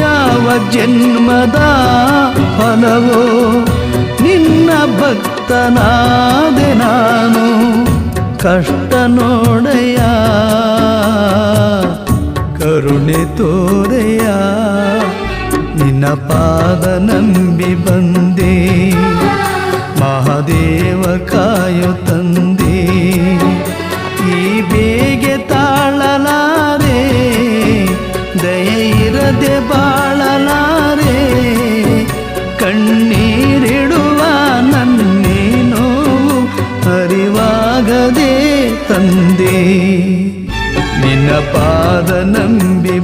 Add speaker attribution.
Speaker 1: ಯಾವ ಜನ್ಮದ ಫಲವೋ ನಿನ್ನ ಭಕ್ತನಾದೆ ನಾನು ಕಷ್ಟ ನೋಡೆಯ ಕರುಣೆ ತೋರೆಯ ನಿನ್ನ ಪಾದ ನಂಬಿ ಬಂದೆ, ಮಹಾದೇವ ಕಾಯು ತಂದೆ, ಈ ಬೇಗೆ ತಾಳಲಾರೆ, ದಯ ಬಿಡದೆ ಬಾಳಲಾರೆ ಕಣ್ಣೀರಿಡುವ ನನ್ನೇನೋ ಅರಿವಾಗದೆ ತಂದೆ. ನಿನ್ನ ಪಾದ ನಂಬಿ